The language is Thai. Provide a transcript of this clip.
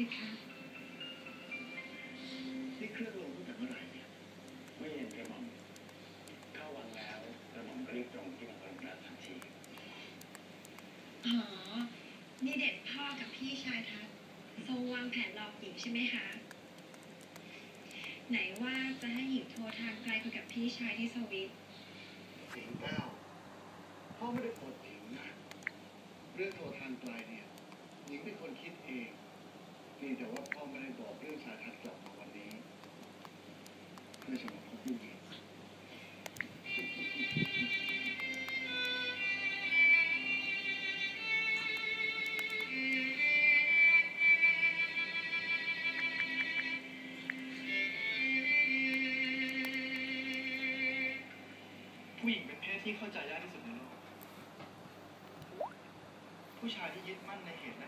ที่พี่นี่เครื่องลงตั้งแต่เมื่อไหร่เนี่ยไม่เห็นกระหม่อมเข้าวังแล้วกระหม่อมก็รีบตรงที่วังพระพระทันทีอ๋อนี่เด็ดพ่อกับพี่ชายทัศทรงวางแผนหลอกหญิงใช่ไหมคะไหนว่าจะให้หญิงโทรทางไกลคุยกับพี่ชายที่สวิตสิงเก้าพ่อไม่ได้โกรธหญิงนะเรื่องโทรทางไกลเนี่ยหญิงเป็นคนคิดเองี่แต่ว่าพ่อไม่ได้บอกเรื่องสายทัดกลับมาวันนี้เพื่อจะมาพบลูกหญิงผู้หญิงเป็นเพศที่เข้าใจยากที่สุดในโลก ผู้ชายที่ยึดมั่นในเหตุ